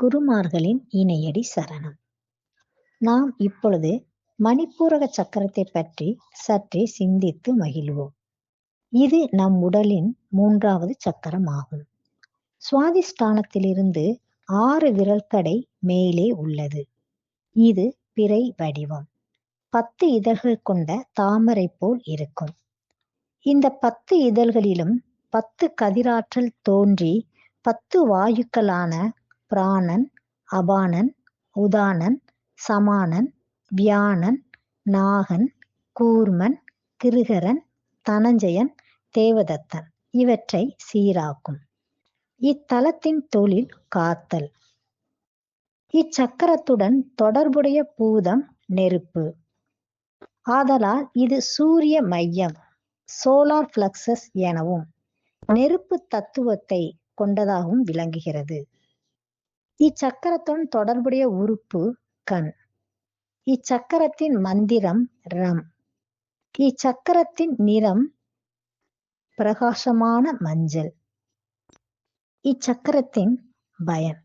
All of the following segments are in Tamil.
குருமார்களின் இணையடி சரணம். நாம் இப்பொழுது மணிப்பூரக சக்கரத்தை பற்றி சற்றே சிந்தித்து மகிழ்வோம். இது நம் உடலின் மூன்றாவது சக்கரம் ஆகும் சுவாதிஷ்டானத்திலிருந்து ஆறு விரல்கடை மேலே உள்ளது. இது பிறை வடிவம். பத்து இதழ்கள் கொண்ட தாமரை போல் இருக்கும். இந்த பத்து இதழ்களிலும் பத்து கதிராற்றல் தோன்றி பத்து வாயுக்களான பிராணன் அபானன் உதானன் சமானன் வியானன் நாகன் கூர்மன் கிருகரன் தனஞ்சயன் தேவதத்தன் இவற்றை சீராக்கும். இத்தலத்தின் தொழில் காத்தல். இச்சக்கரத்துடன் தொடர்புடைய பூதம் நெருப்பு. ஆதலால் இது சூரிய மையம் சோலார் பிளக்சஸ் எனவும் நெருப்பு தத்துவத்தை கொண்டதாகவும் விளங்குகிறது. இச்சக்கரத்துடன் தொடர்புடைய உறுப்பு கண். இச்சக்கரத்தின் மந்திரம் ரம். இச்சக்கரத்தின் நிறம் பிரகாசமான மஞ்சள். இச்சக்கரத்தின் பயன்.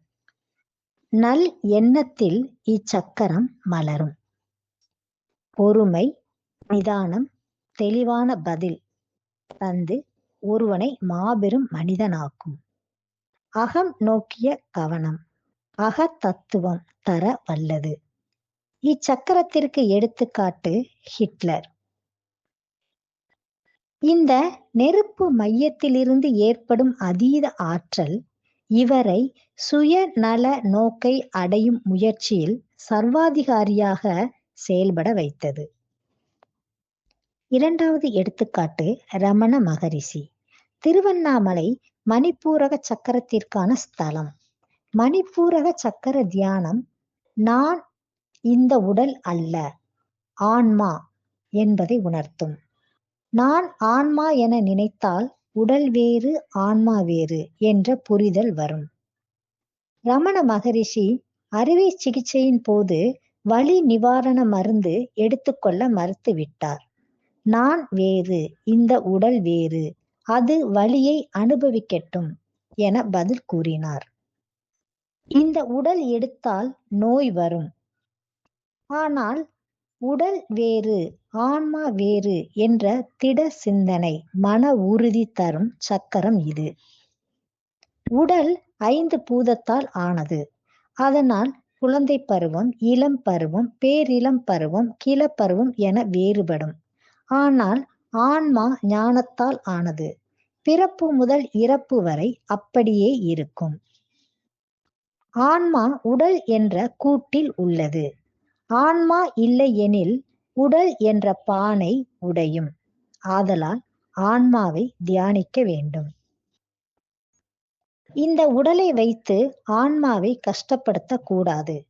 நல் எண்ணத்தில் இச்சக்கரம் மலரும். பொறுமை நிதானம் தெளிவான பதில் தந்து ஒருவனை மாபெரும் மனிதனாக்கும். அகம் நோக்கிய கவனம். அகத்தத்துவம் தர வல்லது. இச்சக்கரத்திற்கு எடுத்துக்காட்டு ஹிட்லர். இந்த நெருப்பு மையத்திலிருந்து ஏற்படும் அதீத ஆற்றல் இவரை சுயநல நோக்கை அடையும் முயற்சியில் சர்வாதிகாரியாக செயல்பட வைத்தது. இரண்டாவது எடுத்துக்காட்டு ரமண மகரிஷி. திருவண்ணாமலை மணிப்பூரக சக்கரத்திற்கான ஸ்தலம். மணிப்பூரக சக்கர தியானம் நான் இந்த உடல் அல்ல ஆன்மா என்பதை உணர்த்தும். நான் ஆன்மா என நினைத்தால் உடல் வேறு ஆன்மா வேறு என்ற புரிதல் வரும். ரமண மகரிஷி அறுவை சிகிச்சையின் போது வலி நிவாரண மருந்து எடுத்துக்கொள்ள மறுத்துவிட்டார் நான் வேறு இந்த உடல் வேறு அது வலியை அனுபவிக்கட்டும் என பதில் கூறினார். இந்த உடல் எடுத்தால் நோய் வரும். ஆனால் உடல் வேறு ஆன்மா வேறு என்ற திட சிந்தனை மன உறுதி தரும் சக்கரம் இது. உடல் ஐந்து பூதத்தால் ஆனது. அதனால் குழந்தை பருவம் இளம் பருவம் பேரிளம் பருவம் கிளப்பருவம் என வேறுபடும். ஆனால் ஆன்மா ஞானத்தால் ஆனது. பிறப்பு முதல் இறப்பு வரை அப்படியே இருக்கும். ஆன்மா உடல் என்ற கூட்டில் உள்ளது. ஆன்மா இல்லை எனில் உடல் என்ற பானை உடையும். ஆதலால் ஆன்மாவை தியானிக்க வேண்டும். இந்த உடலை வைத்து ஆன்மாவை கஷ்டப்படுத்த கூடாது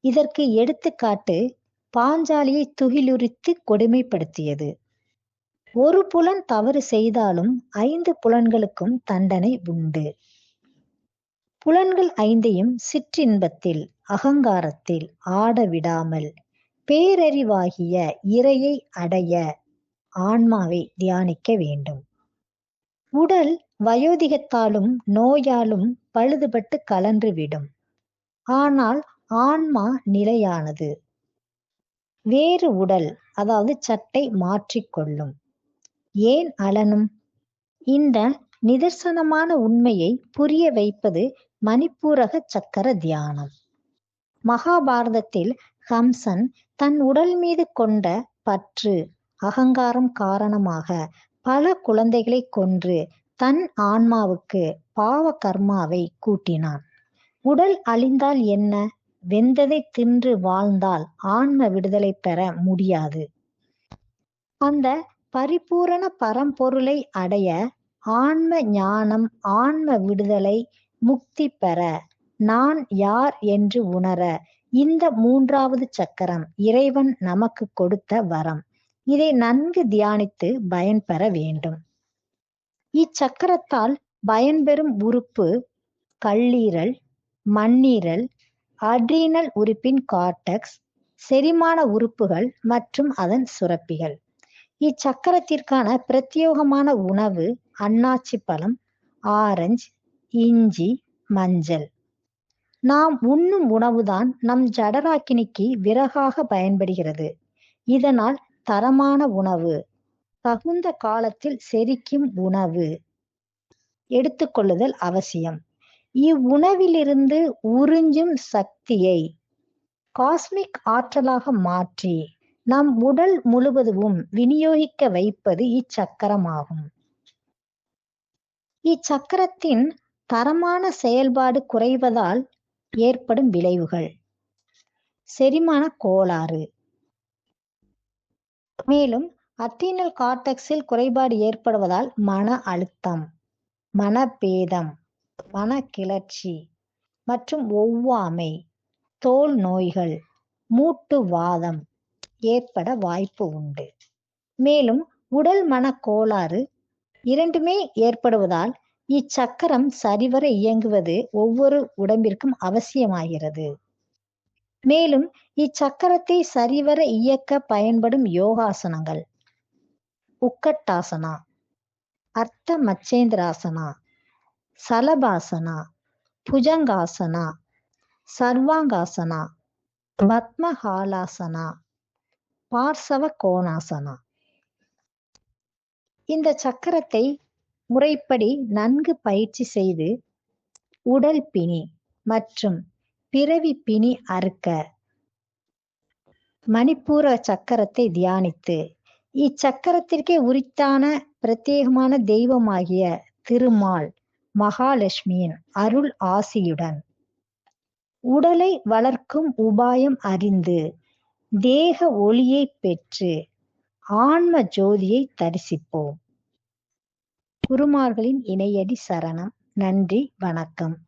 இதற்கு எடுத்துக்காட்டு பாஞ்சாலியை துகிலுரித்து கொடுமைப்படுத்தியது. ஒரு புலன் தவறு செய்தாலும் ஐந்து புலன்களுக்கும் தண்டனை உண்டு. புலன்கள் ஐந்தையும் சிற்றின்பத்தில் அகங்காரத்தில் ஆட விடாமல் பேரறிவாகிய இறையை அடைய ஆன்மாவை தியானிக்க வேண்டும். உடல் வயோதிகத்தாலும் நோயாலும் பழுதுபட்டு கலன்றுவிடும். ஆனால் ஆன்மா நிலையானது. வேறு உடல் அதாவது சட்டை மாற்றிக்கொள்ளும். ஏன் அலனும்? இந்த நிதர்சனமான உண்மையை புரிய வைப்பது மணிப்பூரக சக்கர தியானம். மகாபாரதத்தில் ஹம்சன் தன் உடல் மீது கொண்ட பற்று அகங்காரம் காரணமாக பல குழந்தைகளை கொன்று தன் ஆன்மாவுக்கு பாவ கர்மாவை கூட்டினான். உடல் அழிந்தால் என்ன? வெந்ததை தின்று வாழ்ந்தால் ஆன்ம விடுதலை பெற முடியாது. அந்த பரிபூரண பரம்பொருளை அடைய ஆன்ம ஞானம் ஆன்ம விடுதலை முக்தி பெற நான் யார் என்று உணர இந்த மூன்றாவது சக்கரம் இறைவன் நமக்கு கொடுத்த வரம். இதை நன்கு தியானித்து பயன்பெற வேண்டும். இச்சக்கரத்தால் பயன்பெறும் உறுப்பு கல்லீரல் மண்ணீரல் அட்ரீனல் உறுப்பின் கார்டெக்ஸ் செரிமான உறுப்புகள் மற்றும் அதன் சுரப்பிகள். இச்சக்கரத்திற்கான பிரத்யோகமான உணவு அன்னாச்சி பழம் ஆரஞ்சு இஞ்சி மஞ்சள். நாம் உண்ணும் உணவுதான் நம் ஜடராக்கினிக்கு விறகாக பயன்படுகிறது. இதனால் தரமான உணவு தகுந்த காலத்தில் செரிக்கும் உணவு. எடுத்துக்கொள்ளுதல் அவசியம். இவ்வுணவிலிருந்து உறிஞ்சும் சக்தியை காஸ்மிக் ஆற்றலாக மாற்றி நம் உடல் முழுவதும் விநியோகிக்க வைப்பது இச்சக்கரமாகும். இச்சக்கரத்தின் தரமான செயல்பாடு குறைவதால் ஏற்படும் விளைவுகள். செரிமான கோளாறு. மேலும் அத்தீனல் கார்டெக்ஸில் குறைபாடு ஏற்படுவதால் மன அழுத்தம் மனபேதம் மன கிளர்ச்சி மற்றும் ஒவ்வாமை தோல் நோய்கள் மூட்டு வாதம் ஏற்பட வாய்ப்பு உண்டு. மேலும் உடல் மன கோளாறு இரண்டுமே ஏற்படுவதால் இச்சக்கரம் சரிவர இயங்குவது ஒவ்வொரு உடம்பிற்கும் அவசியமாகிறது. மேலும் இச்சக்கரத்தை சரிவர இயக்க பயன்படும் யோகாசனங்கள். உக்கட்டாசனா அர்த்த மச்சேந்திராசனா சலபாசனா புஜங்காசனா சர்வாங்காசனா பத்மஹாலாசனா பார்சவ கோணாசனா. இந்த சக்கரத்தை முறைப்படி நன்கு பயிற்சி செய்து உடல் பிணி மற்றும் பிறவி பிணி அறுக்க மணிப்பூர சக்கரத்தை தியானித்து இச்சக்கரத்திற்கே உரித்தான பிரத்யேகமான தெய்வமாகிய திருமால் மகாலட்சுமியின் அருள் ஆசியுடன் உடலை வளர்க்கும் உபாயம் அறிந்து தேக ஒளியை பெற்று ஆன்ம ஜோதியை தரிசிப்போம். குருமார்களின் இணையடி சரணம். நன்றி வணக்கம்.